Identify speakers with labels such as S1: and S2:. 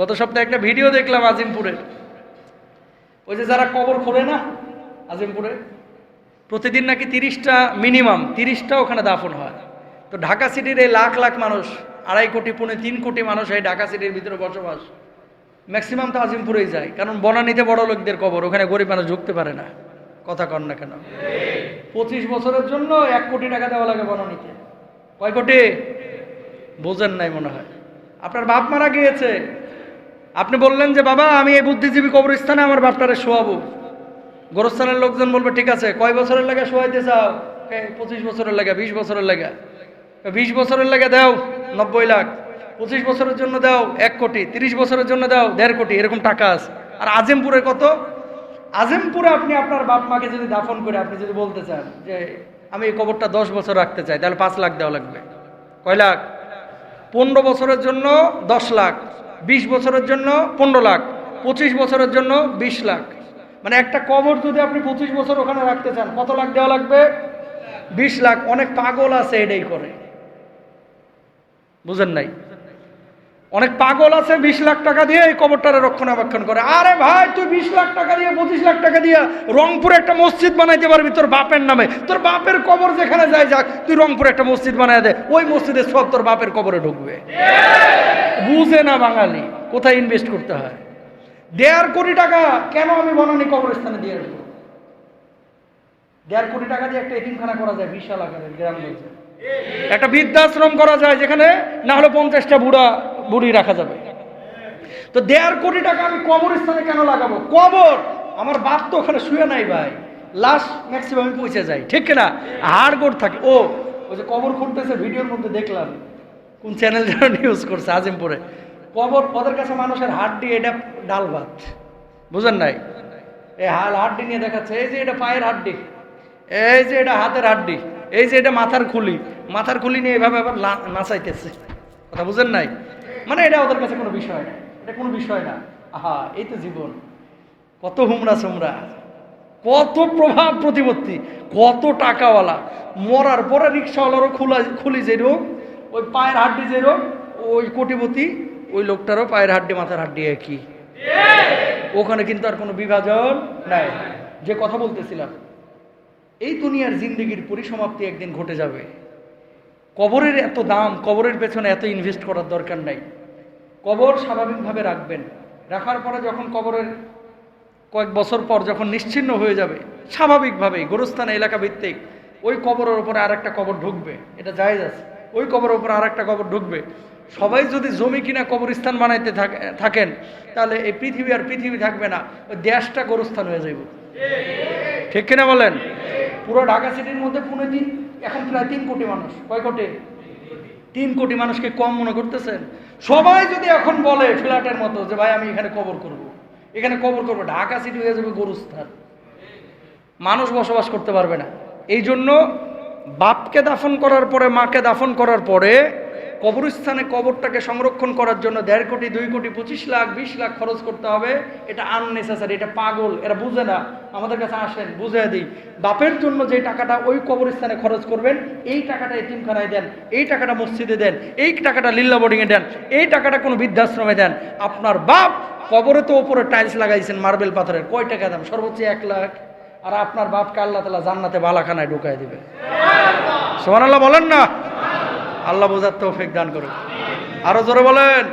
S1: গত সপ্তাহে একটা ভিডিও দেখলাম আজিমপুরের। ওই যে যারা কবর খোলে না, আজিমপুরে, প্রতিদিন নাকি তিরিশটা মিনিমাম তিরিশটা ওখানে দাফন হয়। তো ঢাকা সিটির এই লাখ লাখ মানুষ, আড়াই কোটি, পৌনে তিন কোটি মানুষ এই ঢাকা সিটির ভিতরে বসবাস। ম্যাক্সিমাম তো আজিমপুরেই যায়, কারণ বনানিতে বড় লোকদের কবর, ওখানে গরিব মানুষ ঢুকতে পারে না। কথা কর না কেন? পঁচিশ বছরের জন্য এক কোটি টাকা দেওয়া লাগে বনানীতে। কয় কোটি? বোঝেন নাই মনে হয়। আপনার বাপ মারা গিয়েছে। আপনি বললেন যে, বাবা, আমি এই বুদ্ধিজীবী কবরস্থানে আমার বাপটারে শোয়াবো। গোরস্থানের লোকজন বলবে, ঠিক আছে, কয় বছরের লাগে শোয়াইতে চাও? পঁচিশ বছরের লাগে, বিশ বছরের লাগে। বিশ বছরের লাগে দাও, নব্বই লাখ। পঁচিশ বছরের জন্য দাও, এক কোটি। তিরিশ বছরের জন্য দাও, দেড় কোটি। এরকম টাকা আছে। আর আজিমপুরে কত? আজিমপুরে আপনি আপনার বাপ মাকে যদি দাফন করে, আপনি যদি বলতে চান যে, আমি এই কবরটা দশ বছর রাখতে চাই, তাহলে পাঁচ লাখ দেওয়া লাগবে। কয় লাখ? পনেরো বছরের জন্য দশ লাখ। বিশ বছরের জন্য পনেরো লাখ, পঁচিশ বছরের জন্য বিশ লাখ। মানে একটা কবর যদি আপনি পঁচিশ বছর ওখানে রাখতে চান, কত লাখ দেওয়া লাগবে? বিশ লাখ, অনেক পাগল আছে এটাই করে। বুঝেন নাই? অনেক পাগল আছে বিশ লাখ টাকা দিয়ে এই কবরটারে রক্ষণাবেক্ষণ করে। আরে ভাই, তুই বিশ লাখ টাকা দিয়ে, পঁচিশ লাখ টাকা দিয়ে রংপুরে একটা মসজিদ বানাইতে পারবি তোর বাপের নামে। তোর বাপের কবর যেখানে যায় যাক, তুই রংপুরে একটা মসজিদ বানাই দে। ওই মসজিদের সব তোর বাপের কবরে ঢুকবে। বুঝে না বাঙালি, কোথায় ইনভেস্ট করতে হয়? দেড় কোটি টাকা কেন আমি বনানি কবরস্থানে দিয়ে রাখব? দেড় কোটি টাকা দিয়ে একটা এতিমখানা করা যায়, বিশাল আকারের গ্রামগঞ্জে একটা বৃদ্ধাশ্রম করা যায় যেখানে, না হলে পঞ্চাশটা বুড়া বুড়ি রাখা যাবে। তো দেড় কোটি টাকা আমি কবরস্থানে কেন লাগাবো? কবর! আমার বাপ তো ওখানে শুয়ে নাই ভাই। লাশ ম্যাক্সিমাম পৌঁছে যায় ঠিক না হাড় গোড় থাকে। ও, ওই যে কবর খুঁড়তেছে, ভিডিওর মধ্যে দেখলাম। কোন চ্যানেল যেন নিউজ করছে, আজিমপুরে। কবর, ওদের কাছে মানুষের হাড্ডি, এটা ডাল ভাত। বুঝেন নাই? এই হাল হাড্ডি নিয়ে দেখাচ্ছে, এই যে এটা পায়ের হাড্ডি, এই যে এটা হাতের হাড্ডি, এই যে এটা মাথার খুলি মাথার খুলি নিয়ে এভাবে আবার নাচাইতেছে। কথা বুঝেন নাই? মানে এটা ওদের কাছে কোনো বিষয় না। এটা কোনো বিষয় না। আহা, এই তো জীবন। কত হুমরা সুমরা কত প্রভাব প্রতিপত্তি। কত টাকাওয়ালা। মরার পরে রিক্সাওয়ালারও খোলা, খুলি যেরকম ওই পায়ের হাড্ডি যেরকম ওই কোটিপতি, ওই লোকটারও পায়ের হাড্ডি, মাথার হাড্ডি একই। ওখানে কিন্তু আর কোনো বিভাজন নাই। যে কথা বলতেছিলাম, এই দুনিয়ার জিন্দগির পরিসমাপ্তি একদিন ঘটে যাবে। কবরের এত দাম, কবরের পেছনে এত ইনভেস্ট করার দরকার নাই। কবর স্বাভাবিকভাবে রাখবেন। রাখার পরে যখন কবরের কয়েক বছর পর যখন নিশ্চিহ্ন হয়ে যাবে স্বাভাবিকভাবে গোরস্থানে এলাকা ভিত্তিক ওই কবরের উপরে আর একটা কবর ঢুকবে। এটা জায়েজ আছে। ওই কবরের উপরে আর একটা কবর ঢুকবে। সবাই যদি জমি কিনা কবরস্থান বানাইতে থাকেন, তাহলে এই পৃথিবী আর পৃথিবী থাকবে না। ওই দেশটা গোরস্থান হয়ে যাইব। ঠিক কিনা বলেন? পুরো ঢাকা সিটির মধ্যে পুনে দিন এখন প্রায় তিন কোটি মানুষ। কয় কোটি? তিন কোটি মানুষকে কম মনে করতেছেন? সবাই যদি এখন বলে ফ্ল্যাটের মতো যে, ভাই, আমি এখানে কবর করব। এখানে কবর করব। ঢাকা সিটি হয়ে যাবে গরুস্থান। মানুষ বসবাস করতে পারবে না। এই জন্য বাপকে দাফন করার পরে, মাকে দাফন করার পরে কবরস্থানে কবরটাকে সংরক্ষণ করার জন্য দেড় কোটি, দুই কোটি, পঁচিশ লাখ, বিশ লাখ খরচ করতে হবে। এটা আননেসেসারি এটা পাগল, এরা বুঝে না। আমাদের কাছে আসেন বুঝে দিই। বাপের জন্য যে টাকাটা ওই কবরস্থানে খরচ করবেন, এই টাকাটা এতিমখানায় দেন, এই টাকাটা মসজিদে দেন, এই টাকাটা লিল্লা বোর্ডিংয়ে দেন, এই টাকাটা কোনো বৃদ্ধাশ্রমে দেন। আপনার বাপ কবরে তো ওপরে টাইলস লাগাইছেন মার্বেল পাথরের। কয় টাকা দাম সর্বোচ্চ এক লাখ। আর আপনার বাপকে আল্লাহ তালা জান্নাতে বালাখানায় ঢুকাই দিবে। সোমান আল্লাহ বলেন না। আল্লাহ বোঝার তৌফিক দান করুন আরও জোরে বলেন।